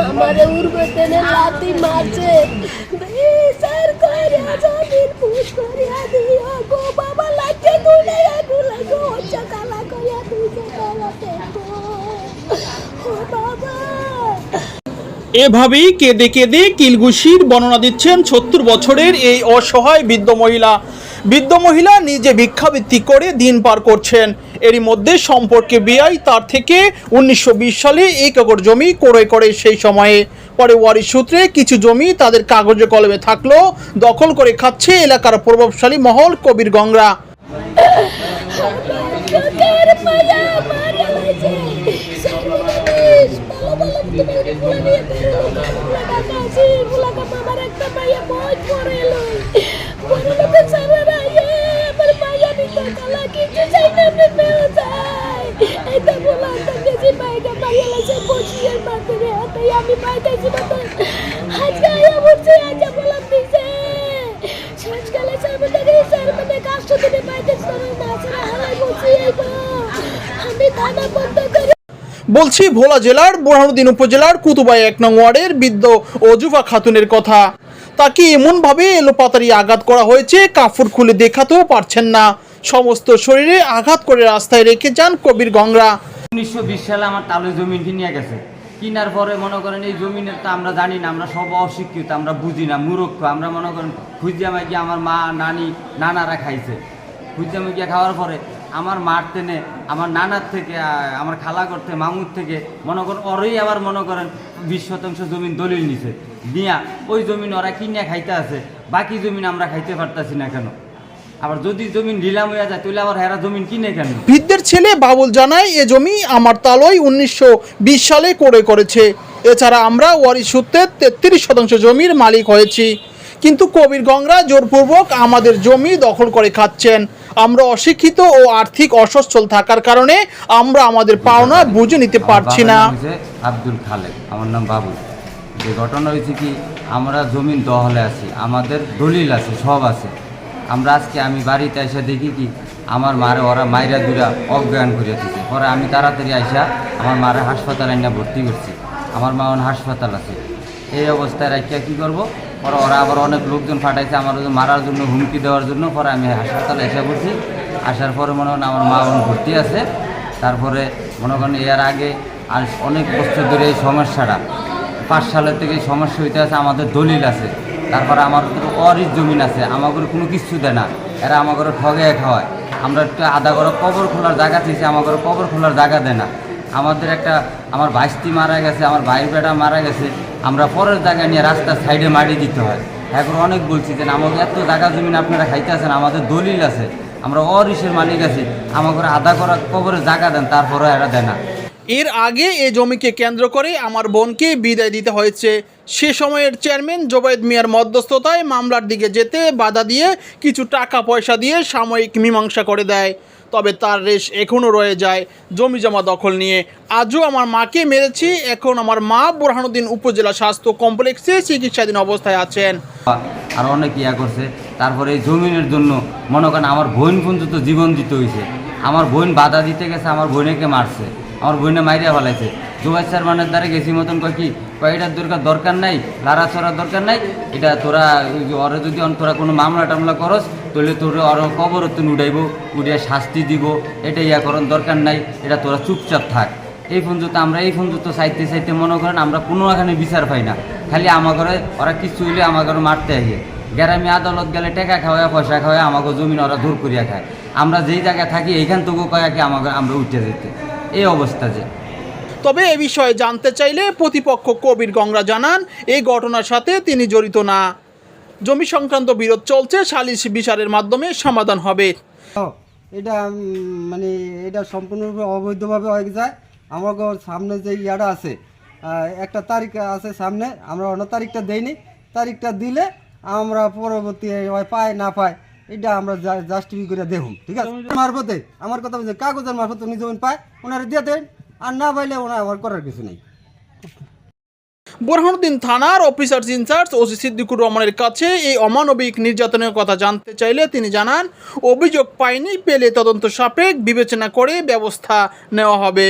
हमारे उर्वते ने लाती मार से सर कर या जमीन पूछ कर या दी এভাবেই কেঁদে কেঁদে কিলগুশির বর্ণনা দিচ্ছেন সত্তর বছরের এই অসহায় বৃদ্ধ মহিলা। বৃদ্ধ মহিলা নিজে ভিক্ষাবৃত্তি করে দিন পার করছেন। এরই মধ্যে সম্পর্কে বিয়াই তার থেকে উনিশশো বিশ সালে এক একর জমি ক্রয় করে সেই সময়ে। পরে ওয়ারি সূত্রে কিছু জমি তাদের কাগজে কলমে থাকলেও দখল করে খাচ্ছে এলাকার প্রভাবশালী মহল কবির গংরা আমার একটা মাইয়া বহুত বড় এলো বড় লোকের সারা ইয়ে আমার মাইয়া নিতে কালা কিছু চাই না আমি বেরো যাই এটা বলা তো গেছি মাইয়া মাইয়া লাগছে বসিয়ে রে হাতে আমি পাইতেছি না আজকে থানা বন্ধ করে বলছি ভোলা জেলার, বোরহানুদ্দিন উপজেলার, কুতুবাই এক নং ওয়ার্ডের বৃদ্ধ অজুফা খাতুনের কথা। তাকে এমনভাবে এলোপাতারি আঘাত করা হয়েছে কাপড় খুলে দেখাতেও পারছেন না। সমস্ত শরীরে আঘাত করে রাস্তায় রেখে যান কবির গংরা উনিশশো বিশ সালে আমার তালুই জমিন কিনিয়ে গেছে। কিনার পরে মনে করেন এই জমিনের তো আমরা জানি না, আমরা সব অশিক্ষিত, আমরা বুঝি না মূর্খ আমরা মনে করেন খুঁজিয়া মাইকে আমার মা, নানি, নানারা খাইছে। খুঁজিয়া মাইকে খাওয়ার পরে আমার মার টেনে আমার নানার থেকে আমার খালা করতে মামুর থেকে, মনে করেন ওরই আবার মনে করেন বিশ শতাংশ জমিন দলিল নিছে। নিয়া ওই জমিন ওরা কিনিয়া খাইতে আছে, বাকি জমিন আমরা খাইতে পারতাছি না কেন? আবার যদি জমিন নিলাম হয়ে যায়, তাহলে আবার হেরা জমিন কিনে কেন? বৃদ্ধের ছেলে বাবুল জানায়, এ জমি আমার তালয় উনিশশো সালে করে করেছে। এছাড়া আমরা ওয়ারি সূত্রে তেত্রিশ শতাংশ জমির মালিক হয়েছি। কিন্তু কবির গংরা জোরপূর্বক আমাদের জমি দখল করে খাচ্ছেন। আমরা অশিক্ষিত ও আর্থিক অসচ্ছল থাকার কারণে আমরা আমাদের পাওনা বুঝে নিতে পারছি না। আব্দুল খালেক, আমার নাম বাবু যে ঘটনা হয়েছে কি, আমরা জমিন দহলে আছি, আমাদের দলিল আছে, সব আছে। আমরা আজকে আমি বাড়িতে এসে দেখি কি, আমার মারে ওরা মাইরা দুরা অজ্ঞান করে দিচ্ছে পরে আমি তাড়াতাড়ি আইসা আমার মারে হাসপাতালে না ভর্তি করছি। আমার মা হাসপাতাল আছে। এই অবস্থায় রাখিয়া কী করব? পরে ওরা আবার অনেক লোকজন পাঠাইছে আমার মারার জন্য, হুমকি দেওয়ার জন্য। পরে আমি হাসপাতালে এসে পড়ছি। আসার পরে মনে করেন আমার মা বোন ভর্তি আছে। তারপরে মনে করেন এর আগে আর অনেক বছর ধরে এই সমস্যাটা। পাঁচ সালের থেকে এই সমস্যা হইতে আছে, আমাদের দলিল আছে। তারপরে আমার তো অরিজ জমিন আছে আমাদের কোনো কিছু দেয় না। এরা আমাদের ঠগে খাওয়ায়। আমরা একটু আধা করে কবর খোলার জায়গা থেকে আমাদের কবর খোলার জায়গা দেয় না। আমাদের একটা, আমার বাইশটি মারা গেছে, আমার ভাই বেটা মারা গেছে। আমরা পরের জায়গা নিয়ে রাস্তার সাইডে মারি দিতে হয়। এখন অনেক বলছি যে, আমাকে এত জায়গা জমিন আপনারা খাইতে আছেন আমাদের দলিল আছে। আমরা অরিসের মালিক আছি, আমাকে আধা করা কবরের জায়গা দেন তারপরে এরা দেয় না। এর আগে এ জমিকে কেন্দ্র করে আমার বোনকে বিদায় দিতে হয়েছে। সে সময়ের চেয়ারম্যান জোবায়েদ মিয়ার মধ্যস্থতায় মামলার দিকে যেতে বাধা দিয়ে কিছু টাকা পয়সা দিয়ে সাময়িক মীমাংসা করে দেয়। তবে তার রেশ এখনও রয়ে যায় জমি জমা দখল নিয়ে। আজও আমার মাকে মেরেছি, এখন আমার মা বোরহানুদ্দিন উপজেলা স্বাস্থ্য কমপ্লেক্সে চিকিৎসাধীন অবস্থায় আছেন। আর অনেক ইয়া করছে। তারপরে এই জমিনের জন্য মনে করেন আমার বোন পর্যন্ত জীবন দিতে হয়েছে আমার বোন বাধা দিতে গেছে, আমার বোনেকে মারছে। আমার বোনে মাইরিয়া ফেলাইছে। জুবাই সারমানের দ্বারা গেছি মতন কয় কি, কয় এটার দরকার দরকার নাই লাড়া ছড়ার দরকার নাই, এটা তোরা ওরা যদি তোরা কোনো মামলা টামলা করস, তাহলে তোর ওর কবর তুন উঠাইব, উঠিয়ে শাস্তি দিব, এটা ইয়া করন দরকার নাই, এটা তোরা চুপচাপ থাক। এই পর্যন্ত আমরা এই পর্যন্ত চাইতে চাইতে মনে করেন আমরা কোনো এখানে বিচার পাই না। খালি আমার ঘরে ওরা কিছু হইলে আমার ঘরে মারতে আসে। গ্রামে আদালত গেলে টাকা খাওয়া পয়সা খাওয়া আমাকে জমিন ওরা দূর করিয়া খায়। আমরা যেই জায়গায় থাকি, এইখান থেকে কয়াকে আমাকে আমরা উঠে যেতে। এই অবস্থা যে। তবে এ বিষয়ে জানতে চাইলে প্রতিপক্ষ কবির গংরা জানান এই ঘটনার সাথে তিনি জড়িত না। জমি সংক্রান্ত বিরোধ চলছে সালিশ বিচারের মাধ্যমে সমাধান হবে। এটা মানে এটা সম্পূর্ণরূপে অবৈধভাবে হয়ে যায়। আমাকে সামনে যে ইয়াটা আছে একটা তারিখ আছে সামনে আমরা অন্য তারিখটা দেইনি। তারিখটা দিলে আমরা পরবর্তী পায় না পায় এটা আমরা জাস্টিফাই করে দেখুন, ঠিক আছে? মারফতে, আমার কথা বলছে কাগজের মারফত উনি যেমন পায়, ওনারা দিয়ে দেন, আর না পাইলে ওনার আমার করার কিছু নেই। বোরহানুদ্দিন থানার অফিসার ইনচার্জ ওসি সিদ্দিকুর রহমানের কাছে এই অমানবিক নির্যাতনের কথা জানতে চাইলে তিনি জানান, অভিযোগ পায়নি, পেলে তদন্ত সাপেক্ষ বিবেচনা করে ব্যবস্থা নেওয়া হবে।